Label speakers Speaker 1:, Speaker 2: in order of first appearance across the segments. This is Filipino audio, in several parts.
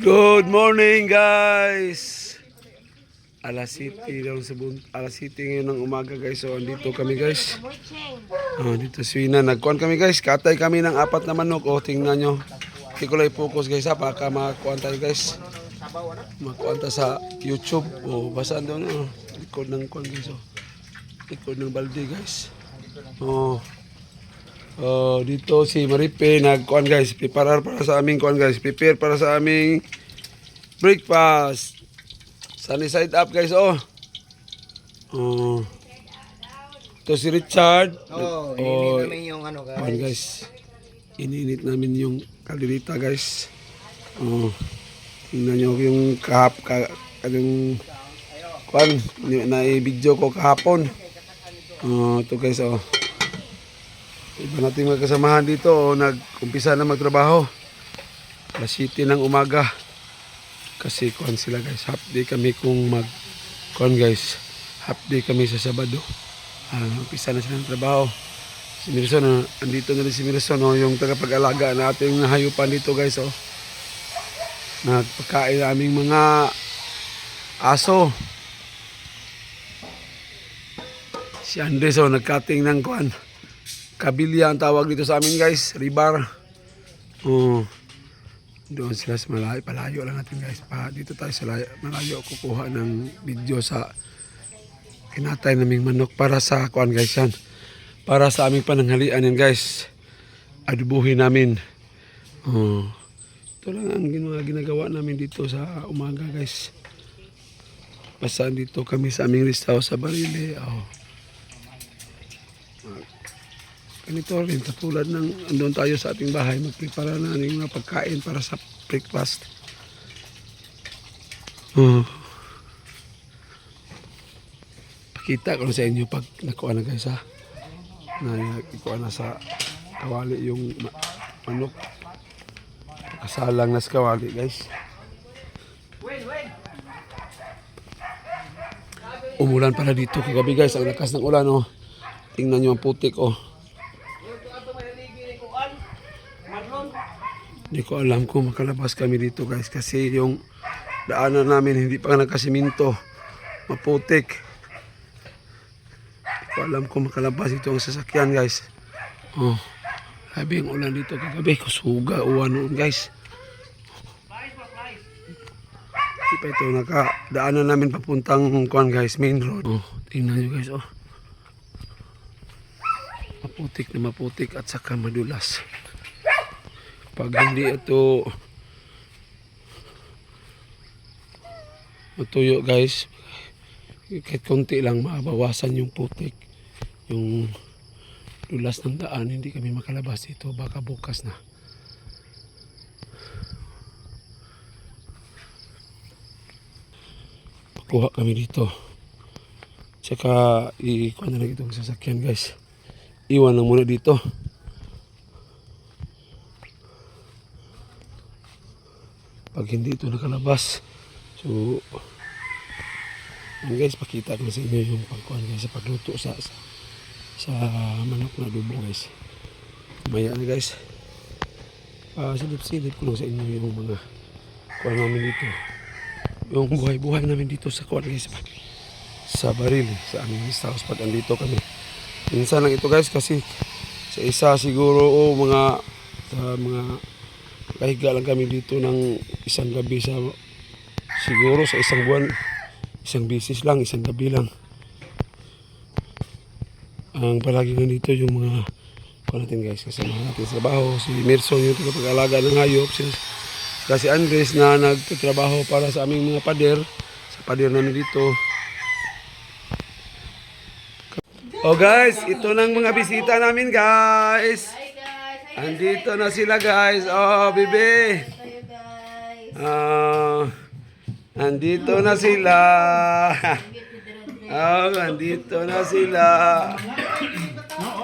Speaker 1: Good morning guys! Alas City daw sa bun alas City ngayon ng umaga guys. So andito kami guys. Ah, dito si Wina. Nagkuhan kami guys. Katay kami ng apat na manok. O tingnan nyo. Hindi ko lang focus guys ha. Baka makakuhan tayo guys. Makakuhan tayo sa YouTube. O basta doon. Oh. Record ng kuhan guys. Oh. Record ng balde guys. Oh. Oh, dito si Maripe nagkuhan guys, prepare para sa aming kuhan guys, prepare para sa aming breakfast. Sunny side up guys, oh. Oh. Ito si Richard. Oh,
Speaker 2: hindi namin yung ano guys.
Speaker 1: guys. Ininit namin yung kalderita guys. Oh. Tingnan nyo yung kahap, ka, yung kuhan, na i-video ko kahapon. Oh, ito guys, oh. Iba nating mga kasamahan dito o nag-umpisa na magtrabaho. Alas 7 ng umaga. Kasi kuhan sila guys. Half day kami kung mag kuhan guys. Half day kami sa Sabado. Ah, umpisa na sila ng trabaho. Si Mirson, ah, andito na rin si Mirson, oh, yung tagapag-alaga na ating hayupan dito guys. Oh. Nagpakain aming mga aso. Si Andres, oh, nagkating ng kuhan. Kabilya ang tawag dito sa amin guys, ribar. Oh. Doon sila sa malayo, palayo lang natin guys. Pa, dito tayo sa layo, malayo kukuha ng video sa kinatay naming manok para sa kuan guys yan. Para sa aming pananghalian yan guys. Adubuhin namin. Oh. Ito lang ang ginawa, ginagawa namin dito sa umaga guys. Basta dito kami sa aming rest house sa Barile. Oh. Ganito rin, katulad ng andun tayo sa ating bahay, magprepara na ng mga pagkain para sa breakfast. Oh. Pakita ko sa inyo pag nakuha na guys ha. Na nakuha na sa kawali yung ma- manok. Kasalang na sa kawali guys. Umulan pala dito kagabi guys. Ang lakas ng ulan oh. Tingnan nyo ang putik oh. Hindi ko alam kung makalabas kami dito guys kasi yung daanan namin hindi pa nakasiminto. Maputik. Hindi ko alam kung makalabas ito ang sasakyan guys. Oh. Sabi ang ulan dito kagabi. Kusuga uwan noon guys. Hindi pa ito naka daanan namin papuntang kuan guys main road. Oh, tingnan nyo guys oh. Maputik na maputik at saka madulas. Pag hindi ito matuyo guys, kahit konti lang mabawasan yung putik. Yung dulas ng daan, hindi kami makalabas dito. Baka bukas na. Pakuha kami dito. Tsaka ikuha na lang itong sasakyan guys. Iwan lang muna dito. Pag hindi ito nakalabas. So, yun guys, pakita ko sa inyo yung pagkuhan guys sa pagluto sa, sa, sa manok na dubo guys. Maya na guys. Uh, silip-silip ko lang sa inyo yung mga kuhan namin dito. Yung buhay-buhay namin dito sa kuhan guys. Sa, baril, sa aming guest house pag andito kami. Minsan lang ito guys kasi sa isa siguro o mga sa mga Kahiga lang kami dito ng isang gabi sa siguro sa isang buwan, isang bisis lang, isang gabi lang. Ang palagi nandito yung mga kuha natin guys, kasama natin sa trabaho. Si Merson yung tagapag-alaga ng hayop. Si, saka si Andres na nagtatrabaho para sa aming mga pader. Sa pader namin dito. Oh guys, ito ng mga bisita namin guys. Andito na sila guys. Oh,
Speaker 3: guys.
Speaker 1: Ah, andito na sila. Oh, andito na sila.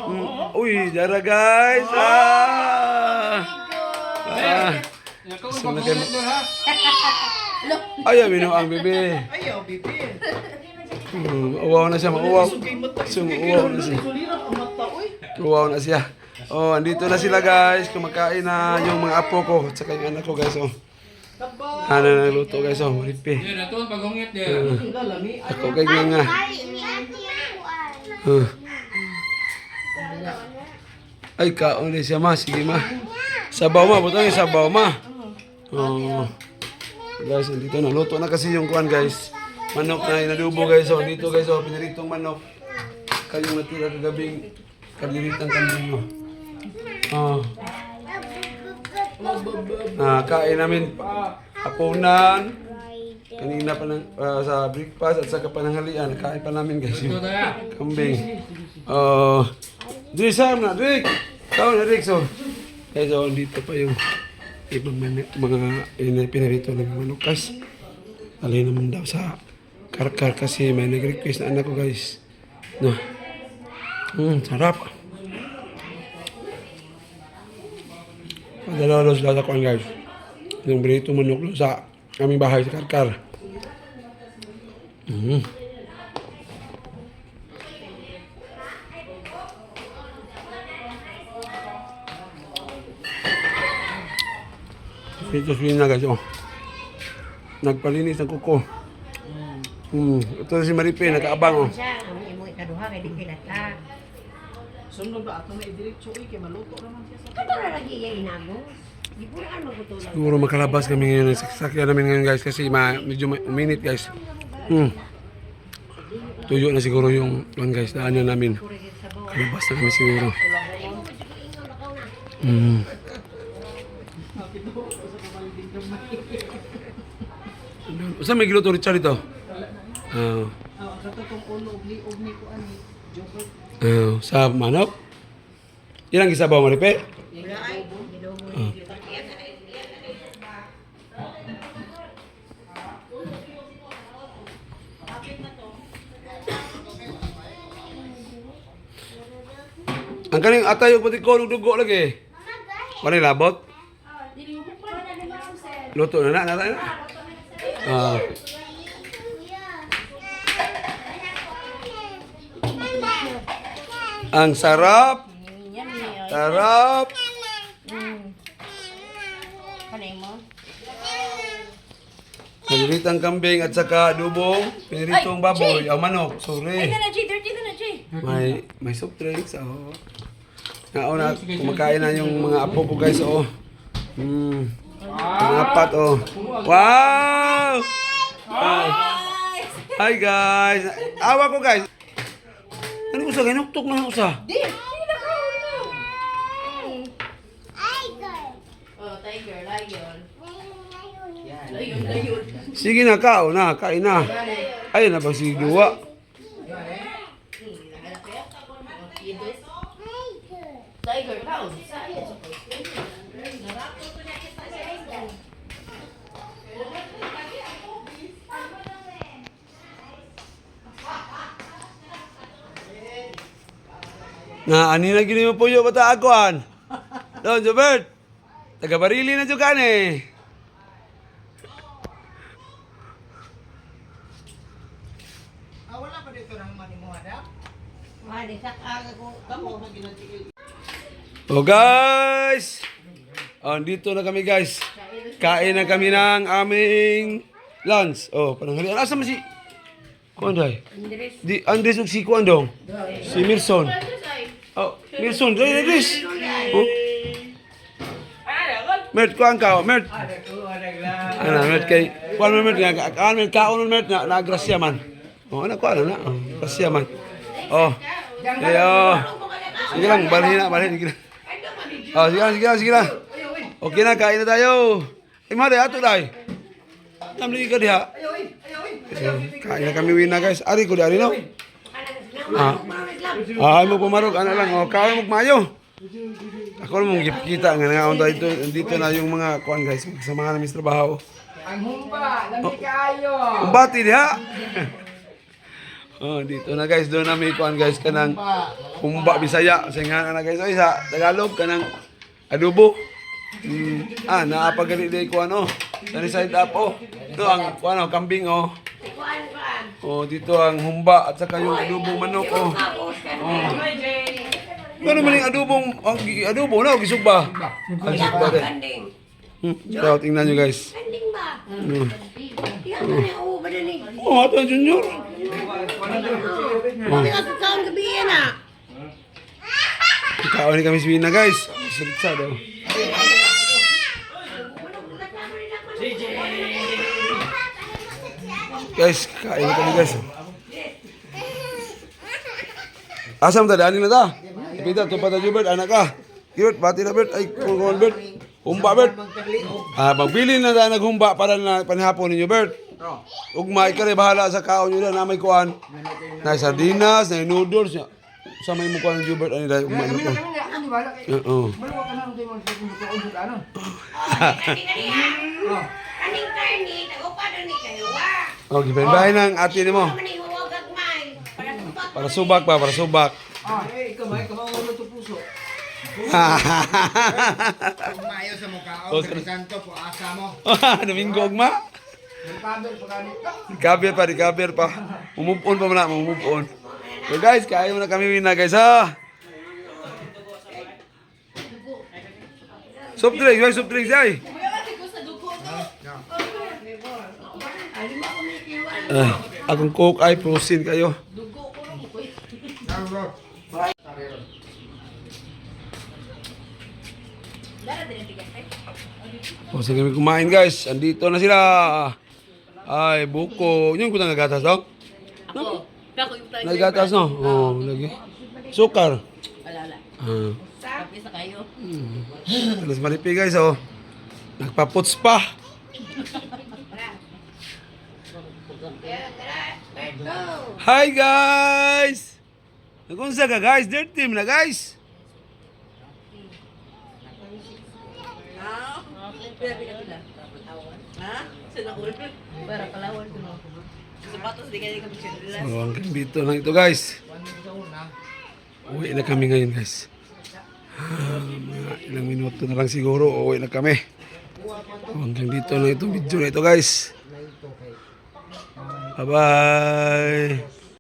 Speaker 1: Mm, Uy, dara guys. Ah. Ah. Ayaw, binuang bebe.
Speaker 2: Ayaw, bibi.
Speaker 1: Hmm, uwaw na siya, mauwaw.
Speaker 2: Sugay mo tayo.
Speaker 1: Sum- uwaw na siya. Uwaw na siya. Oh, andito na sila guys. Kumakain na yung mga apo ko at saka yung anak ko guys. Oh. Ano na luto guys. Oh,
Speaker 2: pagungit yan.
Speaker 1: Ako kay nga nga. Uh. Ay, kaon din siya ma. Sige ma. Sabaw ma. Butang yung sabaw ma. Oh. Guys, andito na. Luto na kasi yung kuan guys. Manok na inadubo guys. Oh, dito guys. Oh, pinaritong manok. Kayong natira kagabing kaliritan kambing mo. Oh. Ah, kain namin pa- hapunan. Kanina pa ng, ah, sa breakfast at sa kapananghalian. Kain pa namin guys. Yung kambing. Oh. Dri Sam na, Rick. Tao na Rick so. Guys, oh, dito pa yung ibang mga, mga ina- pinarito ng manok guys. Alay naman daw sa karkar kasi may nag-request na anak ko guys. No. Hmm, sarap. Padalalos lang sa kuwan guys. Yung brito manok sa aming bahay sa karkar. Mm. Ito swing na guys, oh. Nagpalinis ng kuko. Hmm. Ito si Maripe, nakaabang, oh.
Speaker 3: Siya, ang imo ikaduha kay di kilata.
Speaker 4: Sunod ba ato na idiretso eh, kay maluto naman siya sa
Speaker 3: Kato na lagi iya inagos. Na.
Speaker 1: Siguro makalabas kami ngayon ng sasakyan namin ngayon guys kasi ma medyo ma- uminit guys. Hmm. Tuyo na siguro yung one guys, daanan namin. Kalabas na kami siguro. Hmm. Saan may giluto Richard ito? Ah,
Speaker 4: Ah, kato tong ulo ug liog ni ko ani.
Speaker 1: Ah, sa manok? Ilang gisabaw maripe? Ah. Ang kaning atay ug pati ko dugo lagi. Wala labot? Luto na na, na, na. Ah. Ang sarap. Sarap. Piniritang kambing at saka adubong, piniritong baboy, ang manok, sorry.
Speaker 3: na, Chi. Dirty na, Chi.
Speaker 1: May may soft drinks, oh. Nauna, kumakain na yung mga apo ko guys, oh. Hmm. Ang apat, oh. Wow! Hi. Hi guys! Awa ko guys! Ano ko sa ginuktok na ako sa?
Speaker 3: Di. Di na ko. Oh, tiger, lion. Lion, lion.
Speaker 1: Sige na, kao na, kain na. Ayun na ba si Duwa? Na ani na gini mo puyo bata akuan. Don Jobert. Taga Barili na juga ni.
Speaker 4: Ah, wala pa dito nang manimuhada.
Speaker 3: Mali, sa kaga ko.
Speaker 4: Kamo na ginatiil.
Speaker 1: Oh guys. Oh, dito na kami guys. Kain na kami ng aming lunch. Oh, pananghalian. Asa man si Kuan day?
Speaker 3: Andres.
Speaker 1: Di Andres ug si Kuan dong. Si Mirson. Oh, Mirson, dai Andres. Oh. Mert kuan ka, Mert. Ano, Mert kay kuan man Mert nga kuan Mert kaon man Mert na nagrasya man. Oh, ano kuan na? Oh, grasya man. Oh. Ayo. Sige lang, balhin na, balhin. Sige lang. Oh, sige lang, sige lang, sige lang. Okay na, kain na tayo. Eh, mare, ato dai. Namli ka diha. Eh, Kain na kami wina guys. Ari ko di ari no. Ah. Ah, mo pumarog ana lang. Oh, kaon mo mayo. Ako mo gipkita nga nga unta dito dito na yung mga kuan guys, sa mga namin sa trabaho.
Speaker 4: Ang humba, lami kaayo.
Speaker 1: Ang bati diha. Oh, dito na guys, doon na may kuan guys kanang humba Bisaya, singa na guys, oy sa Tagalog kanang adobo. Mm, ah, naapagali day ko ano. Sunny side up oh. Ito ang kuan oh, kambing oh. Oh, dito ang humba at saka yung adobo manok oh.
Speaker 3: Na.
Speaker 1: Ano man yung adobong, ang gi- adobo na, o gisog ba? Ang gisog ba din?
Speaker 3: Kanding.
Speaker 1: Hmm, tingnan nyo guys.
Speaker 3: Kanding ba?
Speaker 1: Hmm.
Speaker 3: Yan mo na, oo, ba na ni?
Speaker 1: Oh, ito junior.
Speaker 3: Mami ka kakaon gabi yan ah.
Speaker 1: Ni kami swina guys. Salita daw. Guys, kain na kami guys. Asam ta dani na ta. Ipita to pata Jubert anak ka. Cute, bati na Bert. Ay, kung Bert. Humba Bert. Ah, magbili na ta naghumba para na panhapon ninyo Bert. Ugma ikare bahala sa kaon nyo na may kuan. Na sardinas, na noodles. Sa may mukha ng Jubert ani dai ugma nyo. Oo.
Speaker 3: Kanding kani ah. Kanding karni, tagupa doon ni kayo ah.
Speaker 1: Oh, gibahin ng ate ni mo.
Speaker 3: Para subak.
Speaker 1: Pa, para subak.
Speaker 4: Ah, eh, ikaw may kamao ulo to puso.
Speaker 2: Mayo sa mukha o, Santo po asa mo.
Speaker 1: Domingo ugma.
Speaker 4: Nagkaber pa ganit ka.
Speaker 1: Recover pa. Move on pa muna, move on. So guys, kaya mo na kami win na guys ha. Soft drinks, guys, soft drinks ay. Ah, akong coke ay prosin kayo. O sige kami kumain guys. Andito na sila. Ay, buko. Yung kutang nagatas daw?
Speaker 3: Ako. Ako yung tayo.
Speaker 1: Nagatas no? Oo, lagi. Sukar.
Speaker 3: Alala.
Speaker 1: Ah.
Speaker 3: Kapi sa kayo.
Speaker 1: Alas maripi guys oh. Nagpaputs pa. Hi guys! Nagunsa ka guys? Dirt team na guys. So, ang dito lang ito guys. Uwi na kami ngayon guys. Ah, mga ilang minuto na lang siguro uwi na kami. Hanggang dito na itong video na ito guys. 拜拜。